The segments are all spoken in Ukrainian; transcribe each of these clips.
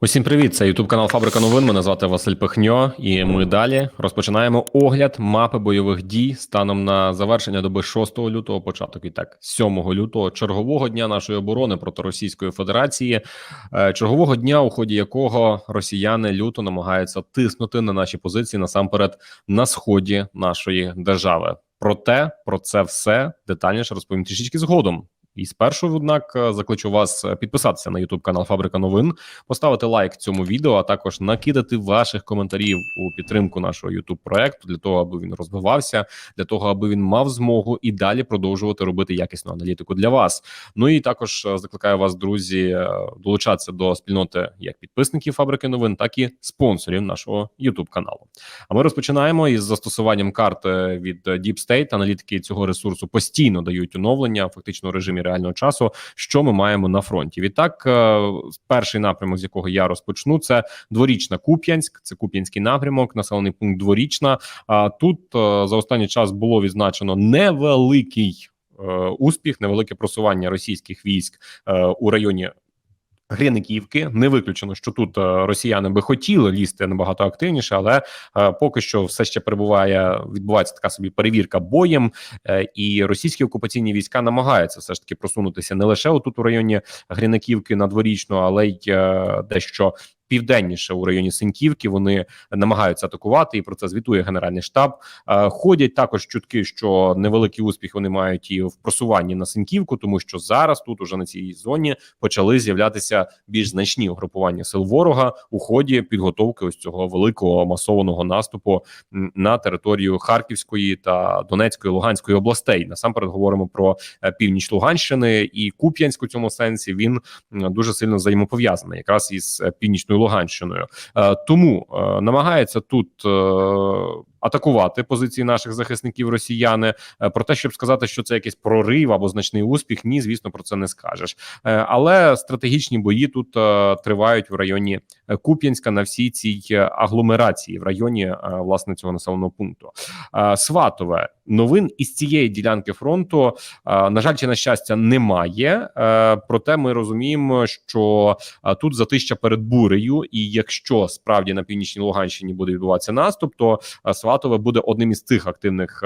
Усім привіт! Це Ютуб канал Фабрика новин. Мене звати Василь Пихньо, і ми далі розпочинаємо огляд мапи бойових дій станом на завершення доби 6 лютого, початок і так 7 лютого, чергового дня нашої оборони проти Російської Федерації, е, чергового дня, у ході якого росіяни люто намагаються тиснути на наші позиції насамперед на сході нашої держави. Проте про це все детальніше розповім трішечки згодом. І спершу, однак, е, закличу вас е, підписатися на Ютуб канал Фабрика Новин, поставити лайк цьому відео, а також накидати ваших коментарів у підтримку нашого Ютуб проекту для того, аби він розвивався, для того, аби він мав змогу і далі продовжувати робити якісну аналітику для вас. Ну і також е, закликаю вас, друзі, долучатися до спільноти як підписників фабрики новин, так і спонсорів нашого Ютуб каналу. А ми розпочинаємо із застосуванням карти від Deep State. Аналітики цього ресурсу постійно дають оновлення, фактично в режимі реального часу, що ми маємо на фронті. Відтак, е, перший напрямок, з якого я розпочну, це дворічна Куп'янськ. Це Куп'янський напрямок, населений пункт дворічна. А тут е, за останній час було відзначено невеликий. е, Успіх, невелике просування російських військ е, у районі Гриниківки. Не виключено, що тут е, росіяни би хотіли лізти набагато активніше, але е, поки що все ще перебуває. Відбувається така собі перевірка боєм, е, і російські окупаційні війська намагаються все ж таки просунутися не лише отут у районі Гриниківки на дворічну, але й е, дещо. Південніше у районі Синьківки вони намагаються атакувати, і про це звітує Генеральний штаб. Е, ходять також чутки, що невеликий успіх вони мають і в просуванні на Синьківку, тому що зараз тут уже на цій зоні почали з'являтися більш значні угрупування сил ворога у ході підготовки ось цього великого масованого наступу на територію Харківської та Донецької Луганської областей. Насамперед говоримо про е, північ Луганщини і Куп'янськ у цьому сенсі. Він дуже сильно взаємопов'язаний якраз із е, Луганщиною. Е, Тому е, намагається тут. е, Атакувати позиції наших захисників росіяни про те, щоб сказати, що це якийсь прорив або значний успіх, ні, звісно, про це не скажеш. Але стратегічні бої тут тривають в районі Куп'янська на всій цій е, агломерації в районі е, власне цього населеного пункту. Е, Сватове новин із цієї ділянки фронту. е, На жаль, чи на щастя, немає. Е, Проте ми розуміємо, що е, тут затища перед бурею, і якщо справді на північній Луганщині буде відбуватися наступ, то е, Сватове буде одним із тих активних.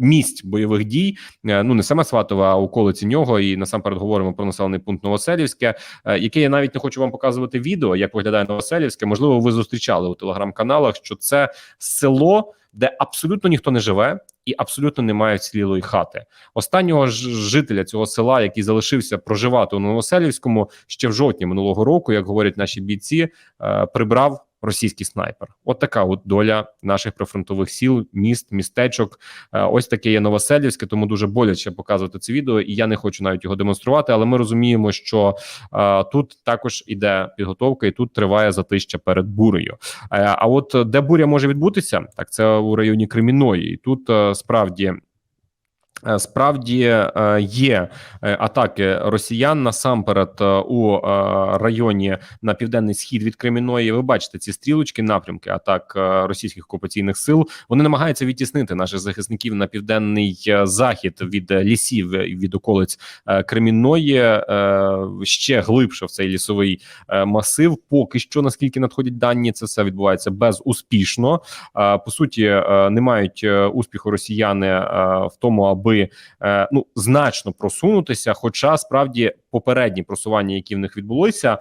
Місць бойових дій, Е, ну не саме Сватове, а околиці нього, і насамперед говоримо про населений пункт Новоселівське, е, яке я навіть не хочу вам показувати відео, як виглядає Новоселівське. Можливо, ви зустрічали у телеграм-каналах, що це село, де абсолютно ніхто не живе і абсолютно немає цілілої хати. Останнього ж жителя цього села, який залишився проживати у Новоселівському ще в жовтні минулого року, як говорять наші бійці, е, прибрав. Російський снайпер, от така от доля наших прифронтових сіл, міст, містечок. Е, Ось таке є Новоселівське, тому дуже боляче показувати це відео, і я не хочу навіть його демонструвати. Але ми розуміємо, що е, тут також іде підготовка, і тут триває затища перед бурею. Е, а от де буря може відбутися, так це у районі Креміної. І тут е, справді. Е, Справді е, є е, атаки росіян насамперед у районі на південний схід від Креміної. Ви бачите ці стрілочки, напрямки атак російських окупаційних сил. Вони намагаються відтіснити наших захисників на південний захід від лісів від околиць Кремінної ще глибше в цей лісовий масив. Поки що, наскільки надходять дані, це все відбувається безуспішно. По суті, не мають успіху росіяни в тому, аби е, ну значно просунутися. Хоча справді попередні просування, які в них відбулися е,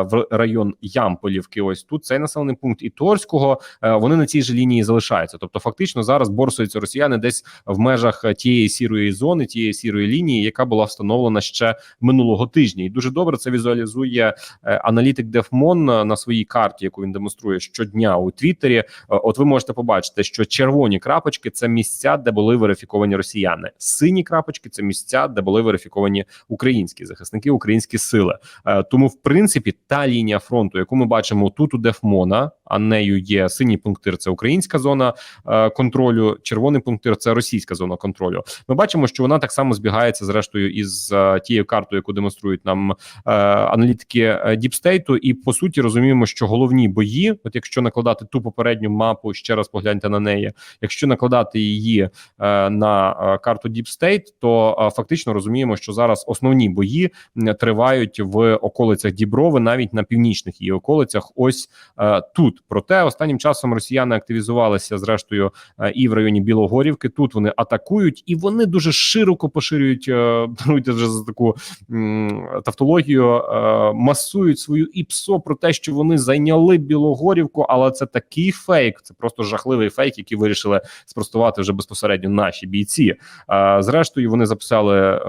в район Ямполівки, ось тут цей населений пункт і Торського, е, вони на цій же лінії залишаються. Тобто, фактично зараз борсуються росіяни десь в межах тієї сірої зони, тієї сірої лінії, яка була встановлена ще минулого тижня, і дуже добре це візуалізує е, аналітик Дефмон на своїй карті, яку він демонструє щодня у Твіттері. Е, От ви можете побачити, що червоні крапочки це місця, де були верифіковані росіяни. Сині крапочки це місця, де були верифіковані українські захисники, українські сили. Е, Тому, в принципі, та лінія фронту, яку ми бачимо тут у Дефмона, а нею є синій пунктир, це українська зона е, контролю, червоний пунктир це російська зона контролю. Ми бачимо, що вона так само збігається зрештою із е, тією картою, яку демонструють нам аналітики Діпстейту, і по суті розуміємо, що головні бої, от якщо накладати ту попередню мапу, ще раз погляньте на неї, якщо накладати її на карту. Карту Deep State, то фактично розуміємо, що зараз основні бої тривають в околицях Діброви, навіть на північних її околицях. Ось е, тут. Проте останнім часом росіяни активізувалися зрештою е, і в районі Білогорівки. Тут вони атакують, і вони дуже широко поширюють. е, Даруйте вже за таку м, тавтологію, е, масують свою іпсо про те, що вони зайняли Білогорівку, але це такий фейк. Це просто жахливий фейк, який вирішили спростувати вже безпосередньо наші бійці. Е, Зрештою, вони записали е,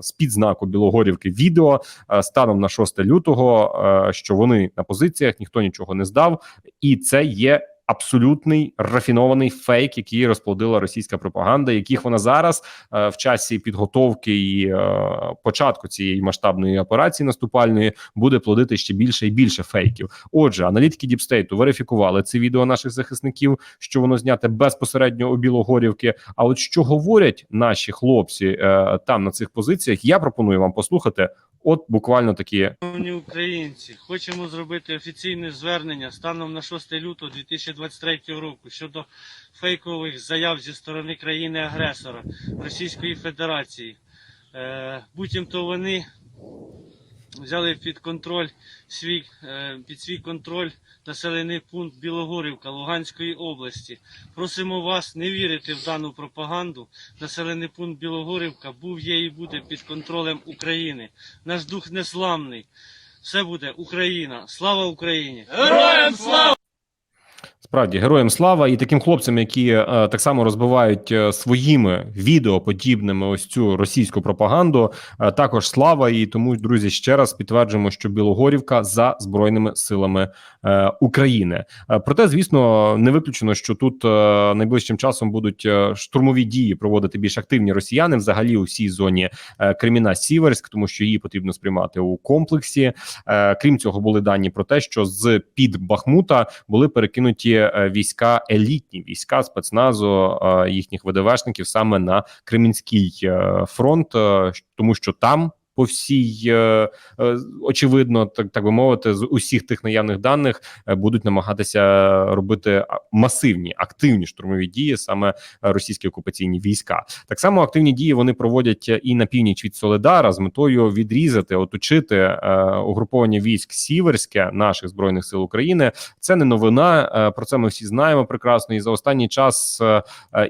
з під знаку Білогорівки відео е, станом на 6 лютого, е, що вони на позиціях, ніхто нічого не здав, і це є. Абсолютний рафінований фейк, який розплодила російська пропаганда, яких вона зараз е, в часі підготовки і е, початку цієї масштабної операції наступальної буде плодити ще більше і більше фейків. Отже, аналітики Діпстейту верифікували це відео наших захисників, що воно зняте безпосередньо у Білогорівки. А от що говорять наші хлопці е, там на цих позиціях, я пропоную вам послухати. От буквально такі Шановні українці, хочемо зробити офіційне звернення станом на 6 лютого 2023 року щодо фейкових заяв зі сторони країни-агресора Російської Федерації. Е, Буцімто вони взяли під контроль свій, е, під свій контроль населений пункт Білогорівка Луганської області. Просимо вас не вірити в дану пропаганду. Населений пункт Білогорівка був, є і буде під контролем України. Наш дух незламний. Все буде Україна. Слава Україні! Справді героям слава і таким хлопцям, які е, так само розбивають е, своїми відео подібними ось цю російську пропаганду. Е, також слава і тому, друзі, ще раз підтверджуємо, що Білогорівка за збройними силами е, України. Е, проте, звісно, не виключено, що тут е, найближчим часом будуть е, штурмові дії проводити більш активні росіяни, взагалі у всій зоні е, Креміна Сіверськ, тому що її потрібно сприймати у комплексі. Е, крім цього, були дані про те, що з під Бахмута були перекинуті е, війська, елітні війська спецназу е, їхніх ВДВшників саме на Кремінський е, фронт, тому що там. По всій е, е, очевидно, так так би мовити, з усіх тих наявних даних е, будуть намагатися робити масивні активні штурмові дії саме російські окупаційні війська. Так само активні дії вони проводять і на північ від Соледара з метою відрізати, оточити угруповання військ Сіверське наших збройних сил України. Це не новина. Про це ми всі знаємо прекрасно. І за останній час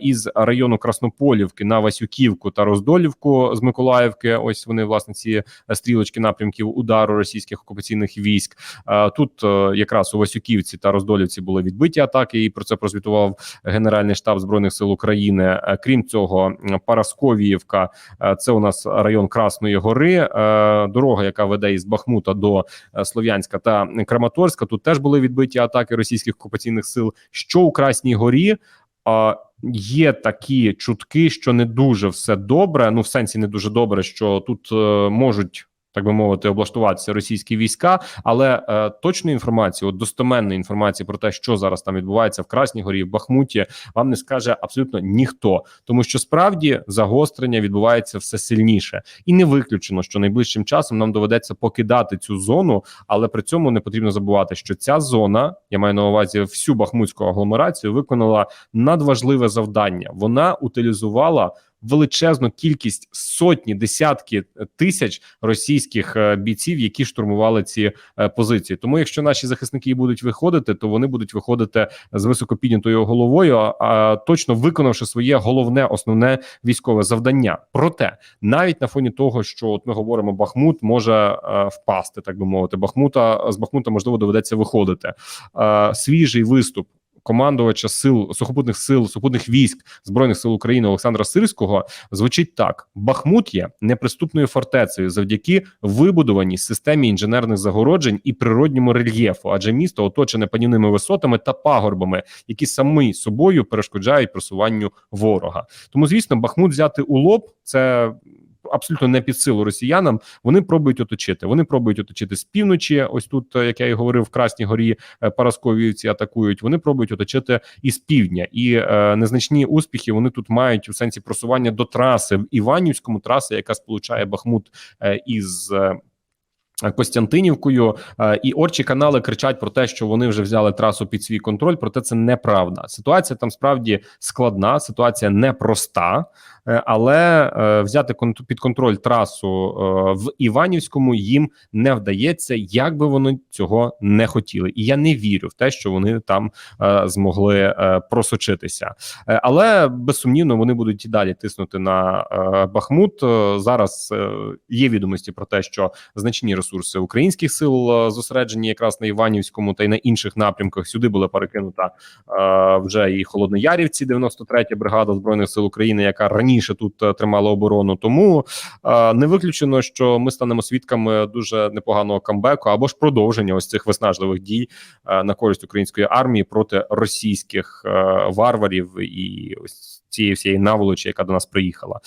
із району Краснополівки на Васюківку та Роздолівку з Миколаївки. Ось вони власне ці е, стрілочки напрямків удару російських окупаційних військ. Е, Тут е, якраз у Васюківці та Роздолівці були відбиті атаки, і про це прозвітував Генеральний штаб збройних сил України. Крім цього, Парасковіївка це у нас район Красної Гори. Дорога, яка веде із Бахмута до Слов'янська та Краматорська. Тут теж були відбиті атаки російських окупаційних сил. Що у Красній Горі? Є такі чутки, що не дуже все добре. Ну, в сенсі не дуже добре, що тут е, можуть. Так би мовити, облаштуватися російські війська, але е, точної інформації, от достеменної інформації про те, що зараз там відбувається в Красній Горі, в Бахмуті, вам не скаже абсолютно ніхто, тому що справді загострення відбувається все сильніше, і не виключено, що найближчим часом нам доведеться покидати цю зону, але при цьому не потрібно забувати, що ця зона, я маю на увазі всю бахмутську агломерацію, виконала надважливе завдання. Вона утилізувала величезну кількість сотні, десятки тисяч російських е, бійців, які штурмували ці е, позиції. Тому, якщо наші захисники будуть виходити, то вони будуть виходити з високо піднятою головою, а, точно виконавши своє головне основне військове завдання. Проте, навіть на фоні того, що от ми говоримо, Бахмут може е, впасти, так би мовити, Бахмута з Бахмута можливо доведеться виходити. Е, свіжий виступ командувача сил сухопутних сил сухопутних військ збройних сил України Олександра Сирського звучить так: Бахмут є неприступною фортецею завдяки вибудованій системі інженерних загороджень і природньому рельєфу, адже місто оточене панівними висотами та пагорбами, які самі собою перешкоджають просуванню ворога. Тому, звісно, Бахмут взяти у лоб це. Абсолютно не під силу росіянам. Вони пробують оточити. Вони пробують оточити з півночі. Ось тут, е, як я і говорив, в Красній горі е, Парасковіївці атакують. Вони пробують оточити із півдня, і е, незначні успіхи вони тут мають у сенсі просування до траси в Іванівському траси, яка сполучає Бахмут е, із. е, Костянтинівкою і орчі канали кричать про те, що вони вже взяли трасу під свій контроль. Проте це неправда. Ситуація там справді складна, ситуація непроста. Е, але е, взяти під контроль трасу е, в Іванівському їм не вдається, як би вони цього не хотіли. І я не вірю в те, що вони там змогли просочитися. Але безсумнівно вони будуть і далі тиснути на Бахмут. Зараз є відомості про те, що значні ресурси українських сил зосереджені якраз на Іванівському та й на інших напрямках. Сюди була перекинута вже і Холодноярівці, 93-я бригада збройних сил України, яка раніше тут е, тримала оборону. Тому е, не виключено, що ми станемо свідками дуже непоганого камбеку або ж продовження ось цих виснажливих дій е, на користь української армії проти російських варварів і ось цієї всієї наволочі, яка до нас приїхала.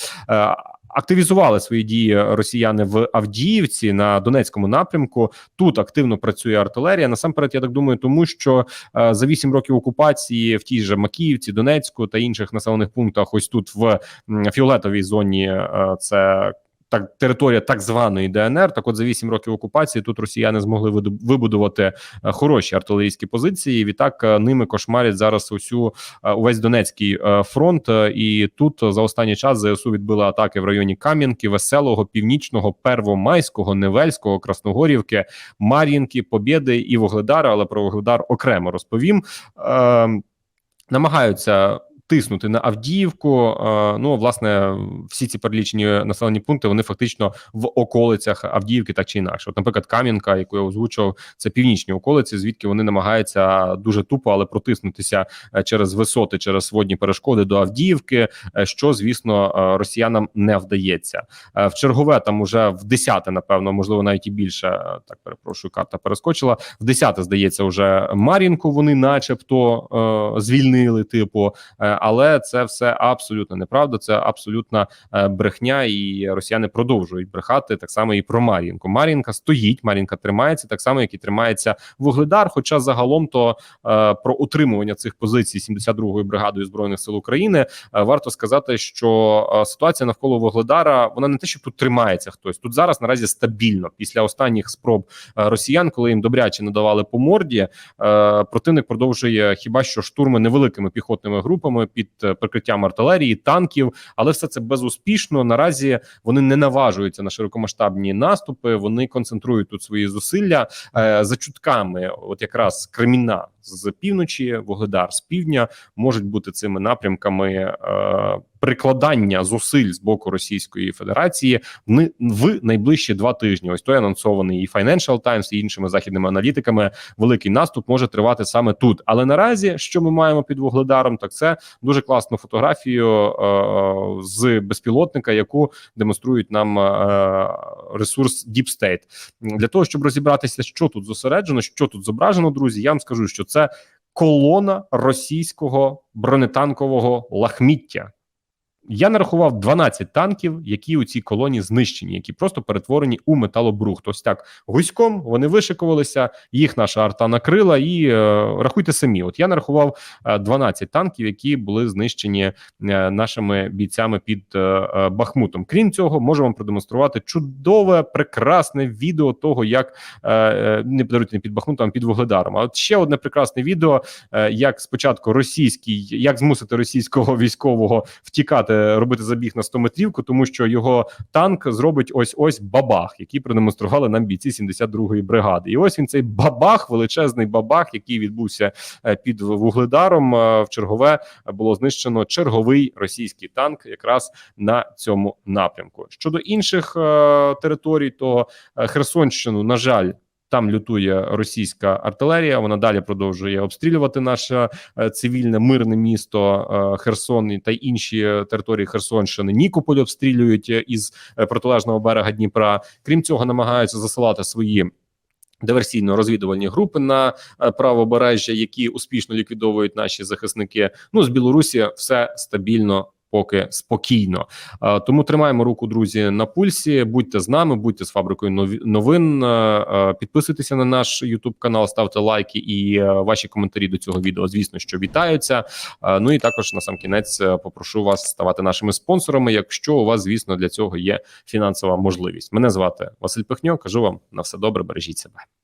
Активізували свої дії росіяни в Авдіївці на Донецькому напрямку. Тут активно працює артилерія. Насамперед, я так думаю, тому що е, за вісім років окупації в тій же Макіївці, Донецьку та інших населених пунктах, ось тут в фіолетовій зоні, е, це так територія так званої ДНР. Так, от за вісім років окупації тут росіяни змогли вибудувати е, хороші артилерійські позиції. Відтак е, ними кошмарять зараз усю е, увесь Донецький фронт. І тут за останній час ЗСУ відбили атаки в районі Кам'янки, Веселого, Північного, Первомайського, Невельського, Красногорівки, Мар'їнки, Побєди і Вугледара. Але про Вугледар окремо розповім. Е, намагаються. Тиснути на Авдіївку, е, ну власне, всі ці перелічені населені пункти вони фактично в околицях Авдіївки, так чи інакше. От, наприклад, Кам'янка, яку я озвучував, це північні околиці, звідки вони намагаються дуже тупо, але протиснутися е, через висоти, через водні перешкоди до Авдіївки, е, що звісно росіянам не вдається. В чергове там уже в десяте, напевно, можливо, навіть і більше. Так перепрошую, карта перескочила. В десяте здається, вже Мар'їнку вони, начебто, звільнили. Типу, але це все абсолютно неправда. Це абсолютна е, брехня, і росіяни продовжують брехати так само і про Мар'їнку. Мар'їнка стоїть, Мар'їнка тримається так само, як і тримається Вугледар. Хоча загалом то е, про утримування цих позицій 72-ї бригадою збройних сил України е, варто сказати, що ситуація навколо Вугледара вона не те, що тут тримається хтось. Тут зараз наразі стабільно після останніх спроб росіян, коли їм добряче надавали по морді. Противник продовжує хіба що штурми невеликими піхотними групами під е, прикриттям артилерії, танків, але все це безуспішно. Наразі вони не наважуються на широкомасштабні наступи. Вони концентрують тут свої зусилля е, за чутками. От якраз Креміна з півночі, Вугледар з півдня можуть бути цими напрямками е, прикладання зусиль з боку Російської Федерації в, найближчі два тижні. Ось той анонсований і Financial Times, і іншими західними аналітиками. Великий наступ може тривати саме тут. Але наразі, що ми маємо під Вугледаром, так це дуже класну фотографію е, з безпілотника, яку демонструють нам е, ресурс Deep State. Для того щоб розібратися, що тут зосереджено, що тут зображено, друзі, я вам скажу, що це колона російського бронетанкового лахміття. Я нарахував 12 танків, які у цій колоні знищені, які просто перетворені у металобрухт. Ось так гуськом вони вишикувалися, їх наша арта накрила, і е, рахуйте самі. От я нарахував е, 12 танків, які були знищені е, нашими бійцями під е, е, Бахмутом. Крім цього, можу вам продемонструвати чудове, прекрасне відео того, як е, е, не подаруйте не під Бахмутом, а під Вугледаром. А от ще одне прекрасне відео, е, як спочатку російський, як змусити російського військового втікати, робити забіг на 100 метрівку, тому що його танк зробить ось ось бабах, який продемонстрували нам бійці 72-ї бригади. І ось він цей бабах, величезний бабах, який відбувся е, під Вугледаром. е, В чергове було знищено черговий російський танк, якраз на цьому напрямку. Щодо інших е, територій, то е, Херсонщину, на жаль. Там лютує російська артилерія. Вона далі продовжує обстрілювати наше е, цивільне мирне місто е, Херсон та інші території Херсонщини. Нікополь обстрілюють е, із протилежного берега Дніпра. Крім цього, намагаються засилати свої. Диверсійно-розвідувальні групи на правобережжя, які успішно ліквідовують наші захисники. Ну з Білорусі все стабільно. Поки спокійно, Е, тому тримаємо руку, друзі, на пульсі. Будьте з нами, будьте з фабрикою новин. е, е, Підписуйтеся на наш Ютуб канал, ставте лайки і ваші коментарі до цього відео. Звісно, що вітаються. Ну і також на сам кінець попрошу вас ставати нашими спонсорами, якщо у вас, звісно, для цього є фінансова можливість. Мене звати Василь Пихньо. Кажу вам на все добре, бережіть себе.